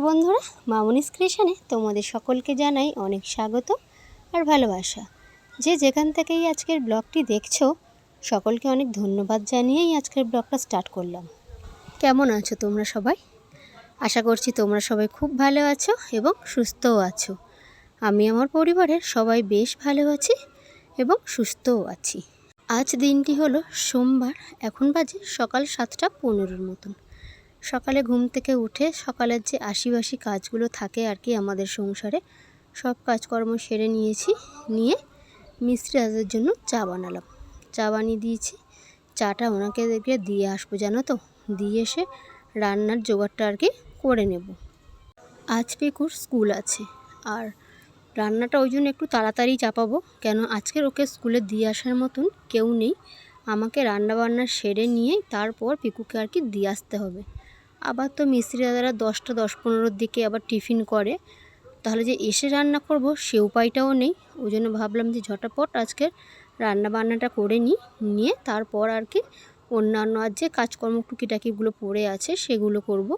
মামনিস ক্রিয়েশনে তোমাদের সকলকে জানাই অনেক স্বাগত আর ভালোবাসা। যে যেখান থেকেই আজকের ব্লগটি দেখছ, সকলকে অনেক ধন্যবাদ জানিয়েই আজকের ব্লগটা স্টার্ট করলাম। কেমন আছো তোমরা সবাই? আশা করছি তোমরা সবাই খুব ভালো আছো এবং সুস্থও আছো। আমি আমার পরিবারের সবাই বেশ ভালো আছি এবং সুস্থও আছি। আজ দিনটি হলো সোমবার, এখন বাজে সকাল সাতটা পনেরোর মতন। সকালে ঘুম থেকে উঠে সকালের যে আশিবাসি কাজগুলো থাকে আর কি আমাদের সংসারে, সব কাজকর্ম সেরে নিয়েছি, নিয়ে মিস্ত্রি আজের জন্য চা বানালাম। চা বানিয়ে দিয়েছি। চাটা ওনাকে দেখে দিয়ে আসব জানো তো? দিয়ে এসে রান্নার জোগাড়টা আর কি করে নেব। আজ পিকুর স্কুল আছে। আর রান্নাটা ওই জন্য একটু তাড়াতাড়ি চাপাবো, কেন আজকের ওকে স্কুলে দিয়ে আসার মতন কেউ নেই। আমাকে রান্না বান্না সেরে নিয়ে তারপর পিকুকে আর কি দিয়ে আসতে হবে। আবার তো মিস্ত্রি দাদারা দশটা দশ পনেরোর দিকে আবার টিফিন করে। তাহলে যে এসে রান্না করব সে উপায়টাও নেই। ওই জন্য ভাবলাম যে ঝটাপট আজকে রান্না বান্নাটা করে নিই, নিয়ে তারপর আর কি অন্যান্য আর যে কাজকর্ম টুকিটাকিগুলো পড়ে আছে সেগুলো করব।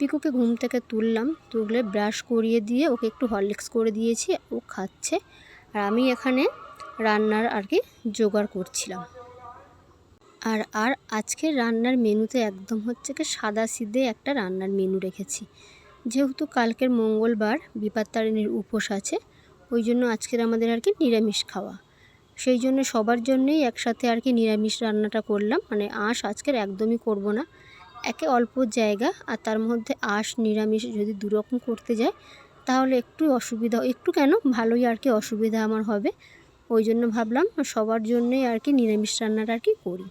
পিকুকে ঘুম থেকে তুললাম, তুলে ব্রাশ করিয়ে দিয়ে ওকে একটু হরলিক্স করে দিয়েছি, ও খাচ্ছে। আর আমি এখানে রান্নার আর কি জোগাড় করছিলাম। আর আর আজকের রান্নার মেনুতে একদম হচ্ছে কি সাদা সিধে একটা রান্নার মেনু রেখেছি। যেহেতু কালকের মঙ্গলবার বিপাত্তারিণীর উপোস আছে, ওই জন্য আজকের আমাদের আর কি নিরামিষ খাওয়া। সেই জন্য সবার জন্যই একসাথে আর কি নিরামিষ রান্নাটা করলাম। মানে আঁশ আজকের একদমই করব না। একে অল্প জায়গা আর তার মধ্যে আঁশ, নিরামিষ যদি দুরকম করতে যায় তাহলে একটু অসুবিধা, একটু কেন? ভালোই আর কি অসুবিধা আমার হবে। ওই জন্য ভাবলাম সবার জন্যই আর কি নিরামিষ রান্নাটা আর কি করি।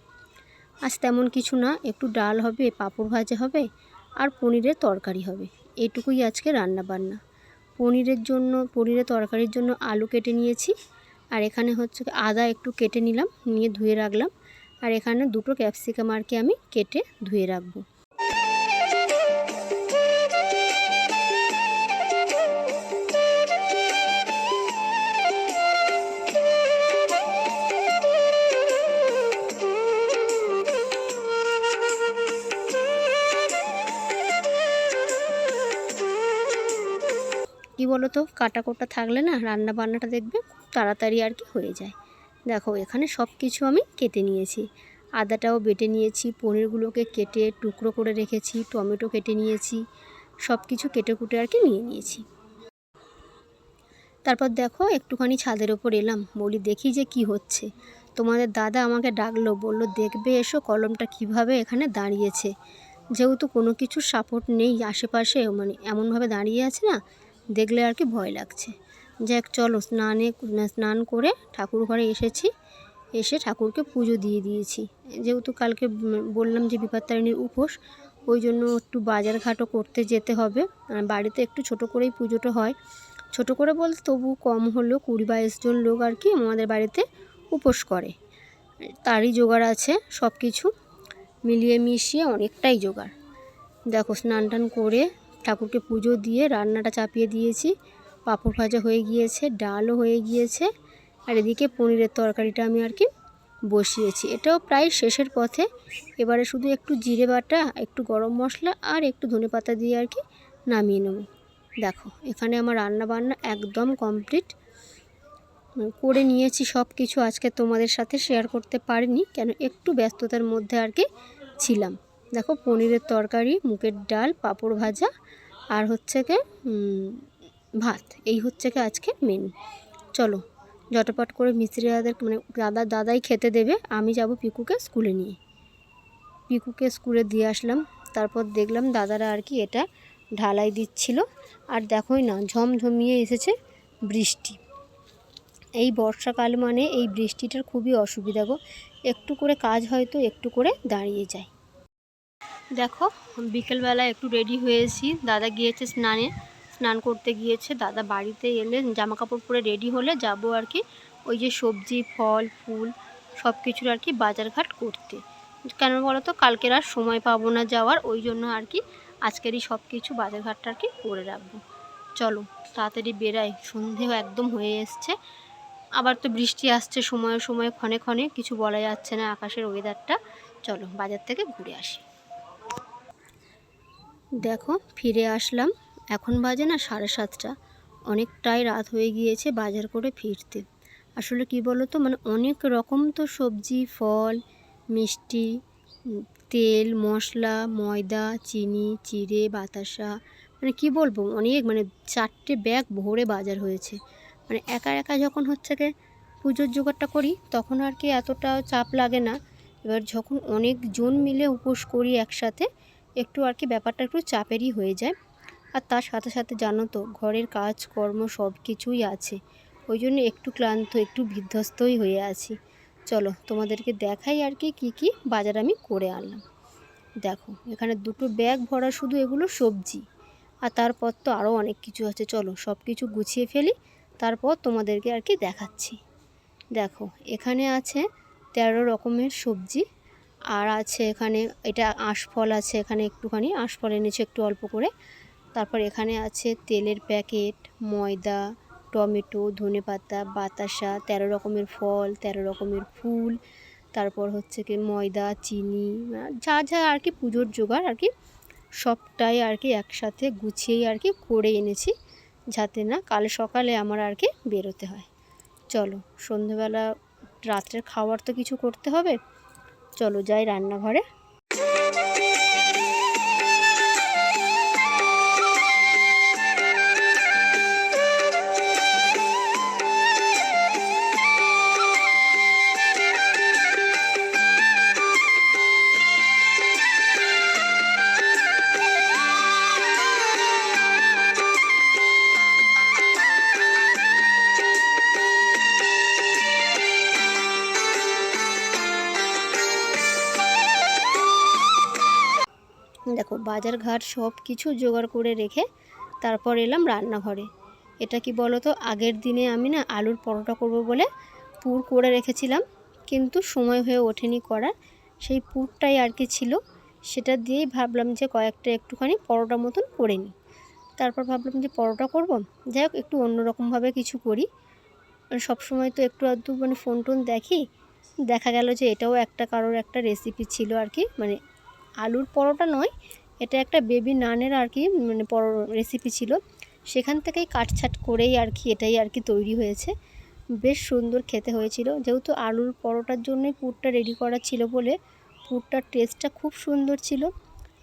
আজ তেমন কিছু না, একটু ডাল হবে, পাঁপড় ভাজা হবে আর পনিরের তরকারি হবে। এটুকুই আজকে রান্না বান্না পনিরের জন্য, পনিরের তরকারির জন্য আলু কেটে নিয়েছি আর এখানে হচ্ছে আদা একটু কেটে নিলাম, নিয়ে ধুয়ে রাখলাম। আর এখানে দুটো ক্যাপসিকাম আর কি আমি কেটে ধুয়ে রাখব। বলো তো কাটা কোটা থাকলে না রান্না বান্নাটা দেখবে খুব তাড়াতাড়ি আর কি হয়ে যায়। দেখো, এখানে সব কিছু আমি কেটে নিয়েছি। আদাটাও বেটে নিয়েছি, পনিরগুলোকে কেটে টুকরো করে রেখেছি, টমেটো কেটে নিয়েছি সব কিছু কেটে কুটে আর কি নিয়ে নিয়েছি। তারপর দেখো, একটুখানি ছাদের ওপর এলাম, বলি দেখি যে কি হচ্ছে। তোমাদের দাদা আমাকে ডাকলো, বলল দেখবে এসো কলমটা কীভাবে এখানে দাঁড়িয়েছে। যেহেতু কোনো কিছু সাপোর্ট নেই আশেপাশে মানে এমনভাবে দাঁড়িয়ে আছে না দেখলে আর কি ভয় লাগছে। যাক, চলো স্নানে, স্নান করে ঠাকুর ঘরে এসেছি। এসে ঠাকুরকে পুজো দিয়ে দিয়েছি। যেহেতু কালকে বললাম যে বিপত্তারিণীর উপোস, ওই জন্য একটু বাজার ঘাটও করতে যেতে হবে। বাড়িতে একটু ছোট করেই পুজোটা হয়। ছোট করে বলতে তবু কম হলেও কুড়ি বাইশ জন লোক আর কি আমাদের বাড়িতে উপোস করে। তারই জোগাড় আছে সব কিছু মিলিয়ে মিশিয়ে অনেকটাই জোগাড়। দেখো স্নান টান করে ঠাকুরকে পুজো দিয়ে রান্নাটা চাপিয়ে দিয়েছি। পাঁপড় ভাজা হয়ে গিয়েছে, ডালও হয়ে গিয়েছে। আর এদিকে পনিরের তরকারিটা আমি আর কি বসিয়েছি। এটাও প্রায় শেষের পথে। এবারে শুধু একটু জিরে বাটা, একটু গরম মশলা আর একটু ধনে পাতা দিয়ে আর কি নামিয়ে নেব। দেখো, এখানে আমার রান্না বান্না একদম কমপ্লিট। করে নিয়েছি সব কিছু। আজকে তোমাদের সাথে শেয়ার করতে পারিনি, কেন একটু ব্যস্ততার মধ্যে আর কি ছিলাম। দেখো, পনিরের তরকারি, মুগের ডাল, পাঁপড় ভাজা, আর হচ্ছে কে ভাত। এই হচ্ছে কি আজকে মেনু চলো জটপট করে মিস্ত্রি দাদাদের মানে দাদা, দাদাই খেতে দেবে। আমি যাব পিকুকে স্কুলে নিয়ে। পিকুকে স্কুলে দিয়ে আসলাম। তারপর দেখলাম দাদারা আর কি এটা ঢালাই দিচ্ছিল। আর দেখোই না, ঝমঝমিয়ে এসেছে বৃষ্টি। এই বর্ষাকাল মানে এই বৃষ্টিটার খুবই অসুবিধা গো। একটু করে কাজ হয়তো একটু করে দাঁড়িয়ে যায়। দেখো বিকেলবেলা একটু রেডি হয়েছি। দাদা গিয়েছে স্নানে। স্নান করতে গিয়েছে। দাদা বাড়িতে এলে জামা কাপড় পরে রেডি হলে যাব আর কি। ওই যে সবজি, ফল, ফুল সব কিছুর আর কি বাজারঘাট করতে। কেন বলো তো কালকের আর সময় পাবো না যাওয়ার। ওই জন্য আর কি আজকেরই সব কিছু বাজারঘাটটা আর কি করে রাখব। চলো, তাড়াতাড়ি বেরাই। সন্ধেও একদম হয়ে এসছে। আবার তো বৃষ্টি আসছে সময়ে সময়ে, ক্ষণে ক্ষণে। কিছু বলা যাচ্ছে না আকাশের ওয়েদারটা চলো, বাজার থেকে ঘুরে আসি। দেখো, ফিরে আসলাম। এখন বাজে না সাড়ে সাতটা। অনেকটাই রাত হয়ে গিয়েছে বাজার করে ফিরতে। আসলে কি বলো তো মানে অনেক রকম তো সবজি, ফল, মিষ্টি তেল, মশলা, ময়দা, চিনি, চিড়ে, বাতাসা মানে কি বলব, অনেক মানে চারটে ব্যাগ ভরে বাজার হয়েছে। মানে একা একা যখন হচ্ছে গিয়ে পুজোর জোগাড়টা করি, তখন আর কি এতটা চাপ লাগে না। এবার যখন অনেকজন মিলে উপোস করি একসাথে একটু আর কি ব্যাপারটা একটু চাপেরই হয়ে যায়। আর তার সাথে সাথে জানো তো, ঘরের কাজ কর্ম সব কিছুই আছে। ওই জন্য একটু ক্লান্ত, একটু বিধ্বস্তই হয়ে আছি। চলো, তোমাদেরকে দেখাই আর কি, কী কী বাজার আমি করে আনলাম। দেখো, এখানে দুটো ব্যাগ ভরা শুধু এগুলো সবজি। আর তারপর তো আরও অনেক কিছু আছে। চলো, সব কিছু গুছিয়ে ফেলি, তারপর তোমাদেরকে আর কি দেখাচ্ছি। দেখো, এখানে আছে তেরো রকমের সবজি। আর আছে এখানে, এটা আঁশফল আছে এখানে একটুখানি আঁশফল এনেছে একটু অল্প করে। তারপর এখানে আছে তেলের প্যাকেট, ময়দা, টমেটো ধনেপাতা বাতাসা, তেরো রকমের ফল, তেরো রকমের ফুল, তারপর হচ্ছে কি ময়দা, চিনি যা যা আর কি পুজোর জোগাড় আর কি, সবটাই আর কি একসাথে গুছিয়েই আর কি করে এনেছি, যাতে না কাল সকালে আমার আর কি বেরোতে হয়। চলো, সন্ধেবেলা, রাত্রের খাবার তো কিছু করতে হবে। চলো যাই রান্নাঘরে। দেখো বাজার ঘাট সব কিছু জোগাড় করে রেখে তারপর এলাম রান্নাঘরে। এটা কি বলো তো আগের দিনে আমি না আলুর পরোটা করব বলে পুর করে রেখেছিলাম, কিন্তু সময় হয়ে ওঠেনি করার। সেই পুরটাই আর কি ছিল, সেটা দিয়েই ভাবলাম যে কয়েকটা একটুখানি পরোটা মতন করে নিই। তারপর ভাবলাম যে পরোটা করব, যাই হোক একটু অন্যরকমভাবে কিছু করি। সব সময় তো একটু আধটু মানে ফোন টোন দেখি, দেখা গেল যে এটাও একটা কারোর একটা রেসিপি ছিল আর কি মানে আলুর পরোটা নয়, এটা একটা বেবি নানের আর কি মানে পরো রেসিপি ছিল। সেখান থেকেই কাটছাট করেই আর কি এটাই আর কি তৈরি হয়েছে। বেশ সুন্দর খেতে হয়েছিল। যেহেতু আলুর পরোটার জন্যই পুরটা রেডি করা ছিল বলে পুরটার টেস্টটা খুব সুন্দর ছিল,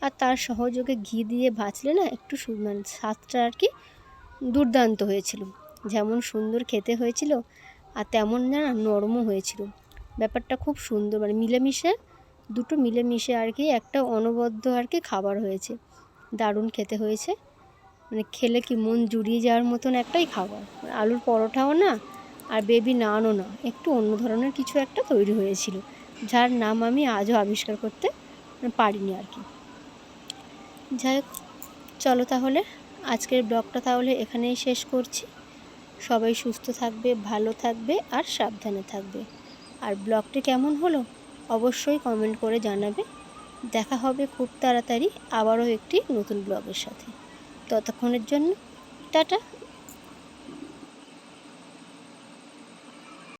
আর তার সহযোগে ঘি দিয়ে ভাজলে না একটু মানে স্বাদটা আর কি দুর্দান্ত হয়েছিল। যেমন সুন্দর খেতে হয়েছিল, আর তেমন না নরমও হয়েছিল। ব্যাপারটা খুব সুন্দর মানে মিলেমিশে দুটো মিলেমিশে আর কি একটা অনবদ্য আর কি খাবার হয়েছে। দারুণ খেতে হয়েছে। মানে খেলে কি মন জুড়িয়ে যাওয়ার মতন একটাই খাবার। আলুর পরোটাও না, আর বেবি নানও না। একটু অন্য ধরনের কিছু একটা তৈরি হয়েছিল, যার নাম আমি আজও আবিষ্কার করতে পারিনি আর কি। যাই হোক, চলো তাহলে আজকের ব্লগটা তাহলে এখানেই শেষ করছি। সবাই সুস্থ থাকবে, ভালো থাকবে, আর সাবধানে থাকবে। আর ব্লগটি কেমন হলো? অবশ্যই কমেন্ট করে জানাবে। দেখা হবে খুব তাড়াতাড়ি আবারও একটি নতুন ব্লগের সাথে। ততক্ষণের জন্য টাটা।